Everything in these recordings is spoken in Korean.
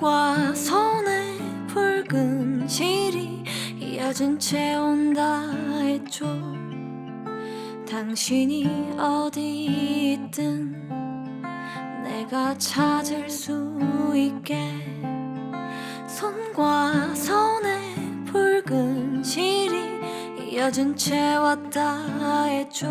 빛과 손에 붉은 실이 이어진 채 온다 했죠. 당신이 어디 있든 내가 찾을 수 있게. 손과 손에 붉은 실이 이어진 채 왔다 했죠.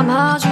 干嘛去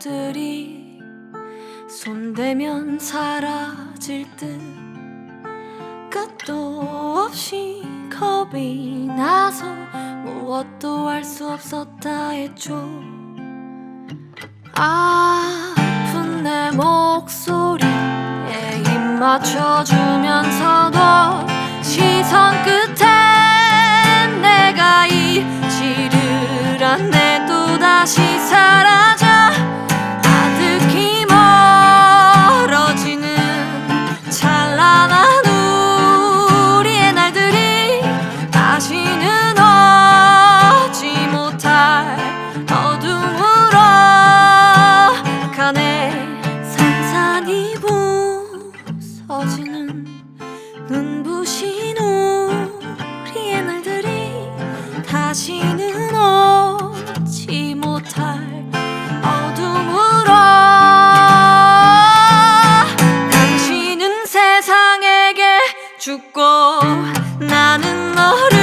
것들이 손대면 사라질 듯 끝도 없이 겁이 나서 무엇도 할 수 없었다 했죠. 아픈 내 목소리에 입 맞춰주면서도 시선 끝엔 내가 잊지를 않네 또다시 사라져 죽고 나는 너를